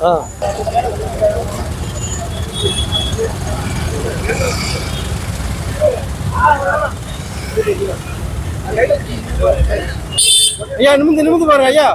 ஆ. ஐயா நிமிந்து நிமிந்து பாருங்க ஐயா.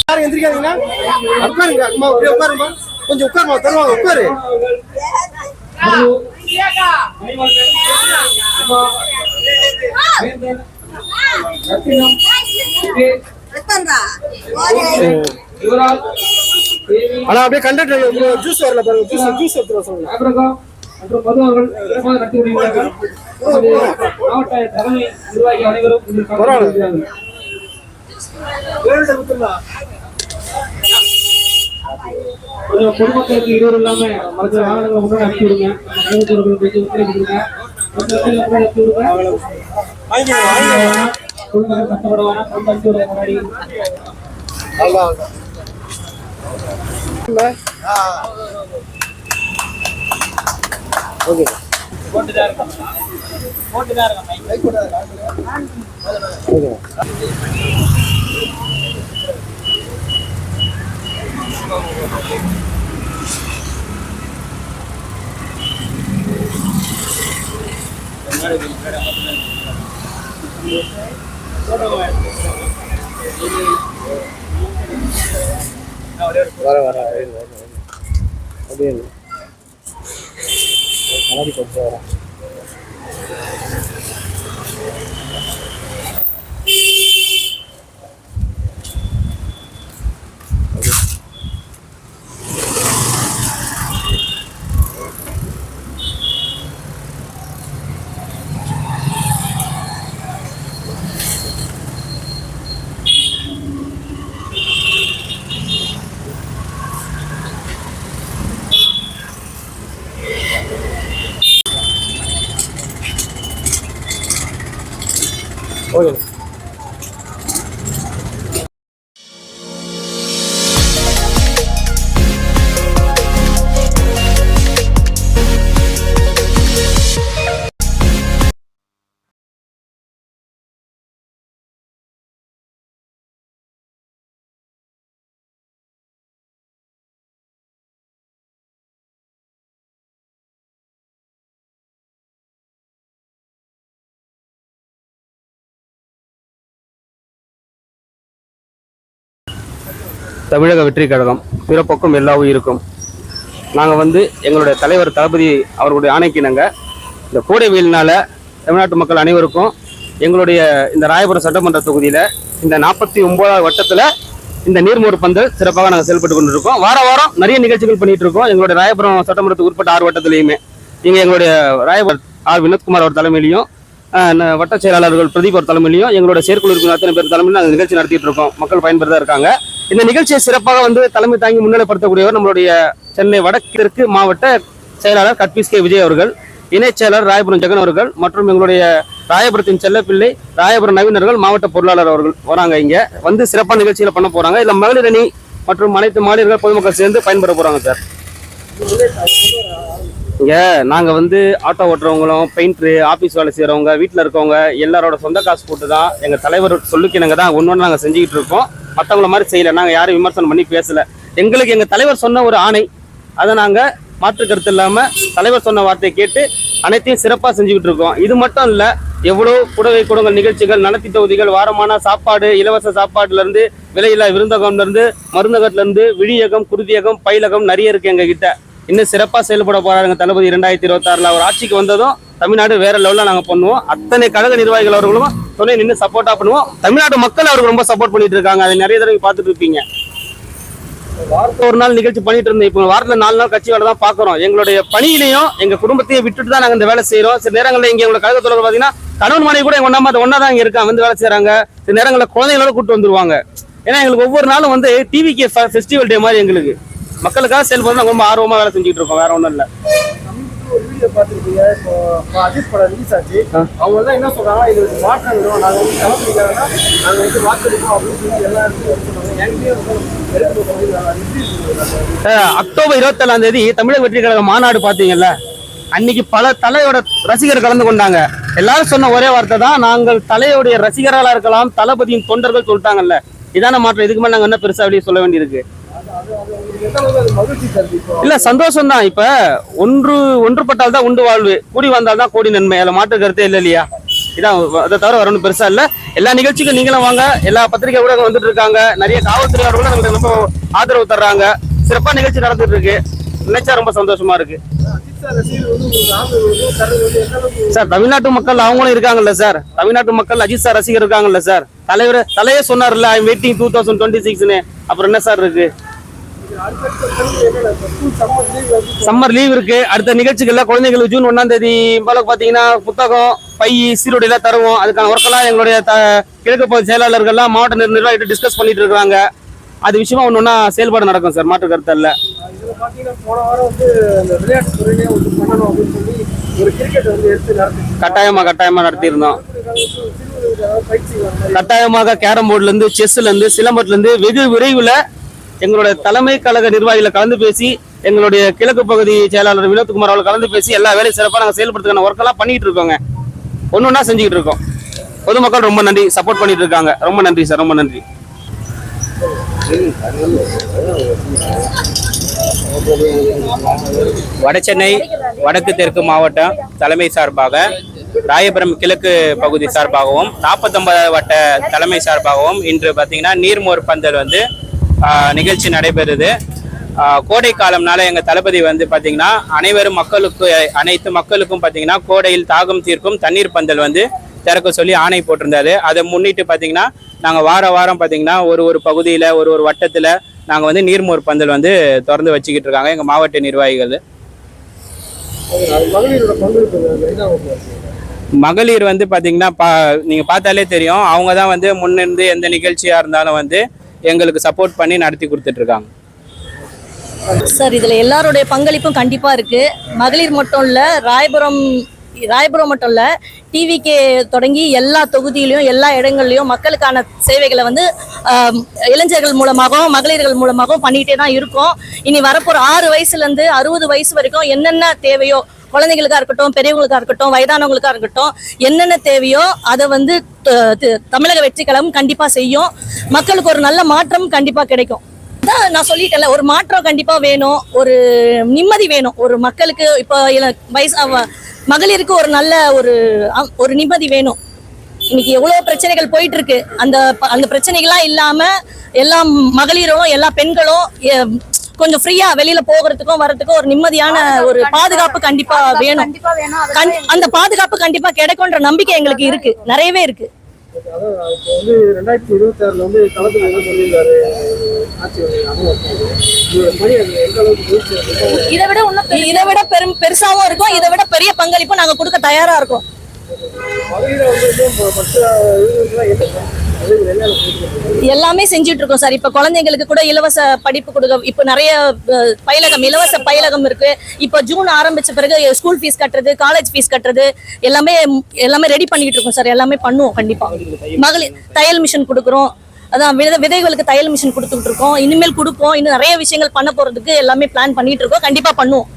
யாரும் எந்திரிக்காதீங்கன்னா உட்காருங்க அம்மா அப்படியே உட்காருமா கொஞ்சம் உட்காருமா தருவாங்க உட்காரு. ஆனா அப்படியே கண்டக்டர் ஜூஸ் வரல பாருங்க ஜூஸ் ஜூஸ் எடுத்து வர சொல்லுங்க. மற்றும் மது அவர்கள் சிறப்பாக நடத்தி வருகிறார்கள் நமது மாவட்ட தலைமை நிர்வாகி அனைவரும் இதில் கலந்து கொள்கிறார்கள். கொஞ்சம் பொதுமக்களுக்கு இடையூறு இல்லாம மற்ற வாகனங்களை முன்னாடி அனுப்பி விடுங்க பொதுமக்களுக்கு கொஞ்சம் ஒத்துழைப்பு கொடுங்க. மற்ற அனுப்பி விடுங்க பொதுமக்கள் அனுப்பி விடுங்க முன்னாடி. ஓகே ஓகே வர வர இருங்க, இருங்க, அப்படியே கண்ணாடி வரேன். ஓகே தமிழக வெற்றி கழகம் பிறப்பொக்கும் எல்லா உயிருக்கும் நாங்கள் வந்து எங்களுடைய தலைவர் தளபதி அவர்களுடைய ஆணைக்கிணங்க இந்த கோடை வெயிலினால் தமிழ்நாட்டு மக்கள் அனைவருக்கும் எங்களுடைய இந்த ராயபுரம் சட்டமன்ற தொகுதியில் இந்த நாற்பத்தி ஒம்போதாவது வட்டத்தில் இந்த நீர்மோர் பந்தல் சிறப்பாக நாங்கள் செயல்பட்டு கொண்டிருக்கோம். வார வாரம் நிறைய நிகழ்ச்சிகள் பண்ணிட்டு இருக்கோம். எங்களுடைய ராயபுரம் சட்டமன்றத்துக்கு உட்பட்ட ஆறு வட்டத்திலையுமே. இங்கே எங்களுடைய ராயபுரம் ஆர் வினோத்குமார் அவர் தலைமையிலையும் வட்ட செயலாளர்கள் பிரதீப் அவர் தலைமையிலையும் எங்களோட செயற்குழு உறுப்பினர் அத்தனை பேர் தலைமையிலும் நாங்கள் நிகழ்ச்சி நடத்திட்டு இருக்கோம். மக்கள் பயன்பெறதா இருக்காங்க. இந்த நிகழ்ச்சியை சிறப்பாக வந்து தலைமை தாங்கி முன்னிலைப்படுத்தக்கூடியவர் நம்மளுடைய சென்னை வடக்கிற்கு மாவட்ட செயலாளர் கட்பீஸ் கே விஜய் அவர்கள் இணைச் செயலாளர் ராயபுரம் ஜெகன் அவர்கள் மற்றும் எங்களுடைய ராயபுரத்தின் செல்லப்பிள்ளை ராயபுரம் நவீனர்கள் மாவட்ட பொருளாளர் அவர்கள் வராங்க இங்க. வந்து சிறப்பான நிகழ்ச்சிகளை பண்ண போறாங்க. இல்ல மகளிர் அணி மற்றும் அனைத்து மாநிலங்கள் பொதுமக்கள் சேர்ந்து பயன்பெற போறாங்க சார். இங்க நாங்க வந்து ஆட்டோ ஓட்டுறவங்களும் பெயிண்டரு ஆபீஸ் வேலை செய்யறவங்க வீட்டுல இருக்கவங்க எல்லாரோட சொந்த காசு போட்டு தான் எங்க தலைவர் சொல்லுக்கு தான் ஒன்று நாங்க செஞ்சுக்கிட்டு இருக்கோம். மற்றவங்கள மாதிரி செய்யல. நாங்கள் யாரும் விமர்சனம் பண்ணி பேசல. எங்களுக்கு எங்கள் தலைவர் சொன்ன ஒரு ஆணை அதை நாங்கள் மாற்று கருத்து இல்லாமல் தலைவர் சொன்ன வார்த்தையை கேட்டு அனைத்தையும் சிறப்பாக செஞ்சுக்கிட்டு இருக்கோம். இது மட்டும் இல்லை எவ்வளோ புடவை குடங்கள் நிகழ்ச்சிகள் நலத்தி தொகுதிகள் வாரமான சாப்பாடு இலவச சாப்பாட்டிலேருந்து விலையில்லா விருந்தகம்லேருந்து மருந்தகத்துலேருந்து விழியகம் குருதியகம் பயிலகம் நிறைய இருக்குது எங்கள் கிட்ட இன்னும் சிறப்பாக செயல்பட போறாருங்க தளபதி இரண்டாயிரத்தி இருபத்தி ஆறுல அவர் ஆட்சிக்கு வந்ததும் தமிழ்நாடு வேற லெவலில் நாங்கள் பண்ணுவோம். அத்தனை கழக நிர்வாகிகள் அவர்களும் துணை நின்று சப்போர்ட்டாக பண்ணுவோம். தமிழ்நாடு மக்கள் அவருக்கு ரொம்ப சப்போர்ட் பண்ணிட்டு இருக்காங்க. அதை நிறைய தடவை பார்த்துட்டு இருப்பீங்க. வாரத்தில் ஒரு நாள் நிகழ்ச்சி பண்ணிட்டு இருந்தோம் இப்போ வாரத்தில் நாலு நாள் கட்சி வேலை தான் பார்க்குறோம். எங்களுடைய பணியிலையும் எங்கள் குடும்பத்தையும் விட்டுட்டு தான் நாங்கள் இந்த வேலை செய்கிறோம் சில நேரங்களில் இங்கே எங்களோட கழக தொடர்பு பார்த்தீங்கன்னா கணவன் மனைவி கூட ஒன்னா ஒன்றா தான் இங்கே இருக்காங்க. வந்து வேலை செய்கிறாங்க சில நேரங்களில் குழந்தைங்களோட கூட்டு வந்துருவாங்க. ஏன்னா எங்களுக்கு ஒவ்வொரு நாளும் வந்து டிவிக்கு ஃபெஸ்டிவல் டே மாதிரி எங்களுக்கு. மக்களுக்காக செயல்படுறது நாங்க ரொம்ப ஆர்வமா வேலை செஞ்சுட்டு இருக்கோம் வேற ஒண்ணும் இல்ல. வீடியோ பார்த்துருப்பீங்க இப்போ அஜித் படம் ரிலீஸ் ஆச்சு. ஆ. அவங்க எல்லாம் என்ன சொல்றாங்க இதுக்கு மாற்றம் நாங்கள் வந்து நாங்கள் வந்து வாக்களிப்போம் அப்படின்னு சொல்லி எல்லா அக்டோபர் இருபத்தேழாம் தேதி தமிழக வெற்றி கழக மாநாடு பாத்தீங்கல்ல அன்னைக்கு பல தலையோட ரசிகர் கலந்து கொண்டாங்க. எல்லாரும் சொன்ன ஒரே வார்த்தை தான் நாங்கள் தலையோடைய ரசிகர்களா இருக்கலாம் தளபதியின் தொண்டர்கள் சொல்லிட்டாங்கல்ல. இதான மாற்றம் இதுக்கு மேல நாங்க என்ன பெருசா வெளியே சொல்ல வேண்டியிருக்கு? இல்ல சந்தோஷம் தான் இப்ப ஒன்று ஒன்றுபட்டால் தான் உண்டு வாழ்வு. கூடி வந்தால் தான் கோடி நன்மை. அதுல மாற்று கருத்தே இல்லை இல்லையா? இதான் அதை தவிர வரணும் பெருசா இல்ல. எல்லா நிகழ்ச்சிக்கும் நீங்களும் வாங்க. எல்லா பத்திரிகை கூட வந்துட்டு இருக்காங்க. நிறைய காவல்துறையோட நமக்கு ரொம்ப ஆதரவு தர்றாங்க. சிறப்பா நிகழ்ச்சி நடந்துட்டு இருக்கு நினைச்சா ரொம்ப சந்தோஷமா இருக்கு. சார் சார் தமிழ்நாட்டு மக்கள் அவங்களும் இருக்காங்கல்ல சார்? தமிழ்நாட்டு மக்கள் அஜித் சார் ரசிகர் இருக்காங்கல்ல சார்? தலைவர் தலையே சொன்னார்ல I waiting two thousand twenty சிக்ஸ்னு அப்புறம் என்ன சார் இருக்கு? சம்மர் லீவ் இருக்கு. அடுத்த நிகழ்ச்சிகள்ல குழந்தைங்களுக்கு ஜூன் ஒன்னாம் தேதி போல பாத்தீங்கன்னா புத்தகம் பை சீருடை எல்லாம் தருவோம். அதுக்கான ஒர்க்கெல்லாம் எங்களுடைய கிழக்கு பகுதி செயலாளர்கள்லாம் மாவட்ட நிர்- நிர்வாகிகிட்ட டிஸ்கஸ் பண்ணிட்டு இருக்காங்க அது விஷயமா ஒன்று ஒன்றா செயல்பாடு நடக்கும் சார் மாற்று கருத்தல்ல. கட்டாயமா கட்டாயமா நடத்தியிருந்தோம். கட்டாயமாக கேரம் போர்டுல இருந்து செஸ்ல இருந்து சிலம்பத்துல இருந்து வெகு விரைவில் எங்களுடைய தலைமை கழக நிர்வாகிகளை கலந்து பேசி எங்களுடைய கிழக்கு பகுதி செயலாளர் வினோத்குமார் அவர்கள் கலந்து பேசி எல்லா வேலையும் சிறப்பாக நாங்கள் செயல்படுத்துக்கான ஒர்க்கெல்லாம் பண்ணிட்டு இருக்கோங்க. ஒன்று ஒன்றா செஞ்சுக்கிட்டு இருக்கோம். பொதுமக்கள் ரொம்ப நன்றி. சப்போர்ட் பண்ணிட்டு இருக்காங்க. ரொம்ப நன்றி சார் ரொம்ப நன்றி. வடசென்னை வடக்கு தெற்கு மாவட்டம் தலைமை சார்பாக ராயபுரம் கிழக்கு பகுதி சார்பாகவும் நாற்பத்தொன்பதாவது வட்ட தலைமை சார்பாகவும் இன்று பார்த்தீங்கன்னா நீர்மோர் பந்தல் வந்து நிகழ்ச்சி நடைபெறுது. கோடை காலம்னால எங்கள் தளபதி வந்து பார்த்திங்கன்னா அனைவரும் மக்களுக்கு அனைத்து மக்களுக்கும் பார்த்தீங்கன்னா கோடையில் தாகம் தீர்க்கும் தண்ணீர் பந்தல் வந்து திறக்க சொல்லி ஆணை போட்டிருந்தாரு. அதை முன்னிட்டு பார்த்தீங்கன்னா நாங்கள் வார வாரம் பார்த்தீங்கன்னா ஒரு ஒரு பகுதியில் ஒரு ஒரு வட்டத்தில் நாங்கள் வந்து நீர்மோர் பந்தல் வந்து திறந்து வச்சுக்கிட்டு இருக்காங்க எங்கள் மாவட்ட நிர்வாகிகள். மகளிர் வந்து பார்த்தீங்கன்னா பா நீங்கள் பார்த்தாலே தெரியும் அவங்க தான் வந்து முன்னிருந்து எந்த நிகழ்ச்சியாக இருந்தாலும் வந்து எங்களுக்கு சப்போர்ட் பண்ணி நடத்தி கொடுத்துட்ருக்காங்க. சார் இதில் எல்லாருடைய பங்களிப்பும் கண்டிப்பாக இருக்குது மகளிர் மட்டும் இல்லை ராயபுரம் ராயபுரம் மட்டும் இல்லை டிவிக்கே தொடங்கி எல்லா தொகுதியிலையும் எல்லா இடங்கள்லையும் மக்களுக்கான சேவைகளை வந்து இளைஞர்கள் மூலமாகவும் மகளிர்கள் மூலமாகவும் பண்ணிகிட்டே தான் இருக்கோம். இனி வரப்போகிற ஆறு வயசுலேருந்து அறுபது வயசு வரைக்கும் என்னென்ன தேவையோ குழந்தைங்களுக்கா இருக்கட்டும் பெரியவங்களுக்கா இருக்கட்டும் வயதானவங்களுக்கா இருக்கட்டும் என்னென்ன தேவையோ அதை வந்து தமிழக வெற்றிக்கழகம் கண்டிப்பா செய்யும். மக்களுக்கு ஒரு நல்ல மாற்றம் கண்டிப்பா கிடைக்கும். அதான் நான் சொல்லிட்டேன்ல ஒரு மாற்றம் கண்டிப்பா வேணும். ஒரு நிம்மதி வேணும். ஒரு மக்களுக்கு இப்போ வயசு மகளிருக்கு ஒரு நல்ல ஒரு ஒரு நிம்மதி வேணும். இன்னைக்கு எவ்வளவு பிரச்சனைகள் போயிட்டு இருக்கு அந்த ப- அந்த பிரச்சனைகள்லாம் இல்லாம எல்லா மகளிரும் எல்லா பெண்களும் கொஞ்சம் ஃப்ரீயா வெளியில போகிறதுக்கும் வரதுக்கும் ஒரு நிம்மதியான ஒரு பாதுகாப்பு கண்டிப்பா வேணும். கண்- அந்த பாதுகாப்பு கண்டிப்பா கிடைக்கும்ன்ற நம்பிக்கை எங்களுக்கு இருக்கு. நிறையவே இருக்கு? இதை விட இன்னும் இதை விட பெரும் பெருசாவும் இருக்கும். இதை விட பெரிய பங்களிப்பும் நாங்க கொடுக்க தயாரா இருக்கோம். எல்லாமே செஞ்சுட்டு இருக்கோம் சார். இப்ப குழந்தைங்களுக்கு கூட இலவச படிப்பு கொடுக்க இப்ப நிறைய பயிலகம் இலவச பயிலகம் இருக்கு. இப்ப ஜூன் ஆரம்பிச்ச பிறகு ஸ்கூல் ஃபீஸ் கட்டுறது காலேஜ் ஃபீஸ் கட்டுறது எல்லாமே எல்லாமே ரெடி பண்ணிட்டு இருக்கோம் சார். எல்லாமே பண்ணுவோம் கண்டிப்பா. மகளிர் தையல் மிஷின் கொடுக்குறோம். அதான் வித விதைகளுக்கு தையல் மிஷின் கொடுத்துட்டு இருக்கோம் இனிமேல் கொடுப்போம். இன்னும் நிறைய விஷயங்கள் பண்ண போறதுக்கு எல்லாமே பிளான் பண்ணிட்டு இருக்கோம் கண்டிப்பா பண்ணுவோம்.